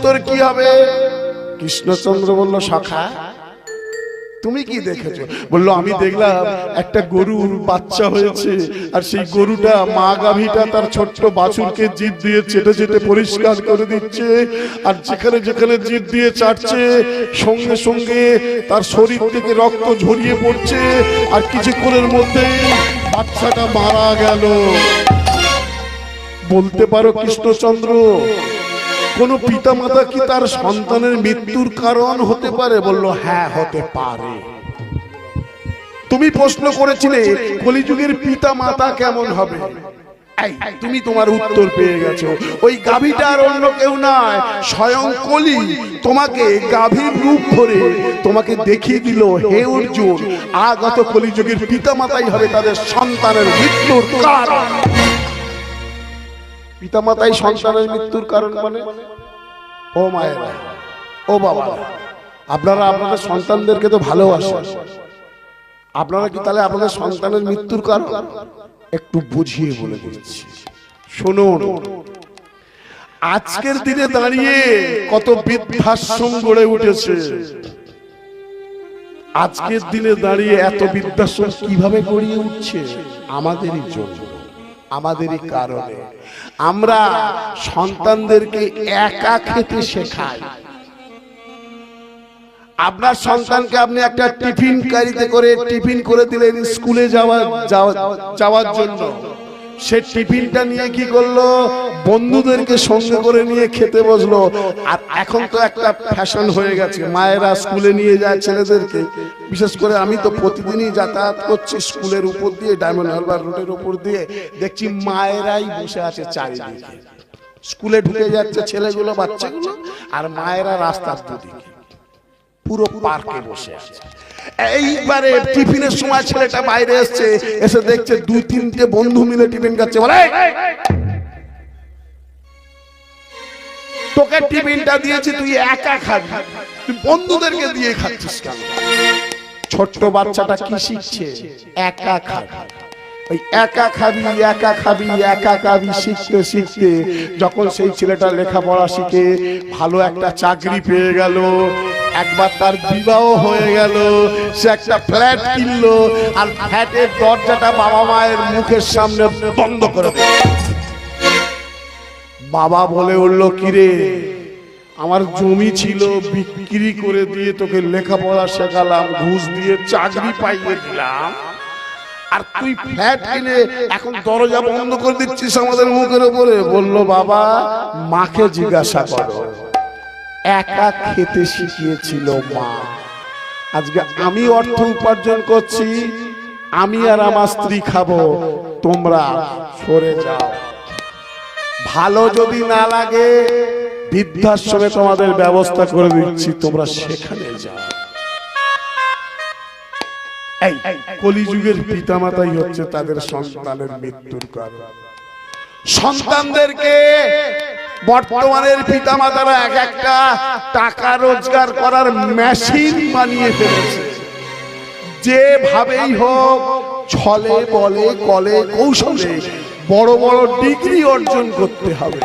উত্তর কি হবে? কৃষ্ণচন্দ্র বলল, শাখা, তুমি কি দেখেছ? বলল, আমি দেখলাম একটা গরুর বাচ্চা হয়েছে, আর সেই গরুটা মা গাভীটা তার ছোট্ট বাছুরকে জিভ দিয়ে চেটে চেটে পরিষ্কার করে দিচ্ছে, আর যেখানে যেখানে জিভ দিয়ে চাটছে, সঙ্গে সঙ্গে তার শরীর থেকে রক্ত ঝরিয়ে পড়ছে, আর কিছুক্ষণের মধ্যে বাচ্চাটা মারা গেল। বলতে পারো কৃষ্ণচন্দ্র কোন পিতামাতা কি তার সন্তানের মৃত্যুর কারণ হতে পারে? বলল হ্যাঁ হতে পারে। তুমি প্রশ্ন করেছিলে, কলিযুগের পিতা মাতা কেমন হবে? তুমি তোমার উত্তর পেয়ে গেছো। ওই গাভীটা আর অন্য কেউ নয়, স্বয়ং কলি। তোমাকে গাভীর রূপ ধরে তোমাকে দেখিয়ে দিল, হে অর্জুন, আগত কলিযুগের পিতা মাতাই হবে তাদের সন্তানের মৃত্যুর কারণ। পিতামাতাই সন্তানের মৃত্যুর কারণ মানে? ও মায়েরা ও বাবা আপনারা আপনাদের সন্তানদেরকে তো ভালোবাসেন। আপনারা কি তাহলে আপনাদের সন্তানের মৃত্যুর কারণ? একটু বুঝিয়ে বলে দিচ্ছি। শুনুন। আজকের দিনে দাঁড়িয়ে কত বৃদ্ধাশ্রম গড়ে উঠেছে। আজকের দিনে দাঁড়িয়ে এত বৃদ্ধাশ্রম কীভাবে গড়িয়ে উঠছে? আমাদেরই জন্য। আমাদেরই কারণে। আমরা সন্তানদেরকে একা খেতে শেখাই। আপনার সন্তানকে আপনি একটা টিফিন গাড়িতে করে টিফিন করে দিলেন স্কুলে যাওয়া- যাওয়ার জন্য। সে টিফিনটা নিয়ে কি করল? বন্ধুদেরকে সঙ্গে করে নিয়ে খেতে বসল। আর এখন তো একটা ফ্যাশন হয়ে গেছে। মায়েরা স্কুলে নিয়ে যায় ছেলেদেরকে। বিশেষ করে আমি তো প্রতিদিনই যাতায়াত করছি স্কুলের উপর দিয়ে, ডায়মন্ড হারবার রোডের উপর দিয়ে। দেখছি মায়েরাই বসে আছে চারিদিকে। স্কুলে ঢুকে যাচ্ছে ছেলেগুলো, বাচ্চাগুলো, আর মায়েরা রাস্তার দুদিকে। পুরো পার্কে বসে আছে এইবারে টিফিনের সময় ছেলেটা বাইরে এসছে এসে দেখছে দুই তিনটে বন্ধু মিলে টিফিন খাচ্ছে বলে তোকে টিফিনটা দিয়েছি তুই একা খাবি তুই বন্ধুদেরকে দিয়ে খাচ্ছিস কেন ছোট্ট বাচ্চাটা কি শিখছে একা খাবি ওই একা খাবি একা খাবি একা খাবি শিখতে শিখতে যখন সেই ছেলেটা লেখাপড়া শিখে ভালো একটা চাকরি পেয়ে গেল একবার তার বিবাহ হয়ে গেল। সে একটা ফ্ল্যাট কিনলো আর ফ্ল্যাটের দরজাটা বাবা মায়ের মুখের সামনে বন্ধ করে। বাবা বলে উঠল, কিরে, আমার জমি ছিল, বিক্রি করে দিয়ে তোকে লেখাপড়া শেখালাম, ঘুষ দিয়ে চাকরি পাইয়ে দিলাম। আর তুই ফ্ল্যাট কিনে এখন দরজা বন্ধ করে দিচ্ছিস আমাদের মুখের উপরে? বলল, বাবা, মাকে জিজ্ঞাসা করো। একা খেতে শিখিয়েছিল মা। আজকে আমি অর্থ উপার্জন করছি, আমি আর আমার স্ত্রী খাব, তোমরা সরে যাও। ভালো যদি না লাগে, বৃদ্ধাশ্রমে তোমাদের ব্যবস্থা করে দিচ্ছি, তোমরা সেখানে যাও। এই, কলিযুগের পিতামাতাই হচ্ছে তাদের সন্তানের মৃত্যুর কারণ। সন্তানদেরকে বর্তমানের পিতামাতারা এক একটা টাকা রোজগার করার মেশিন বানিয়ে ফেলেছে। যেভাবেই হোক, ছলে বলে কলে কৌশলে বড় বড় ডিগ্রি অর্জন করতে হবে।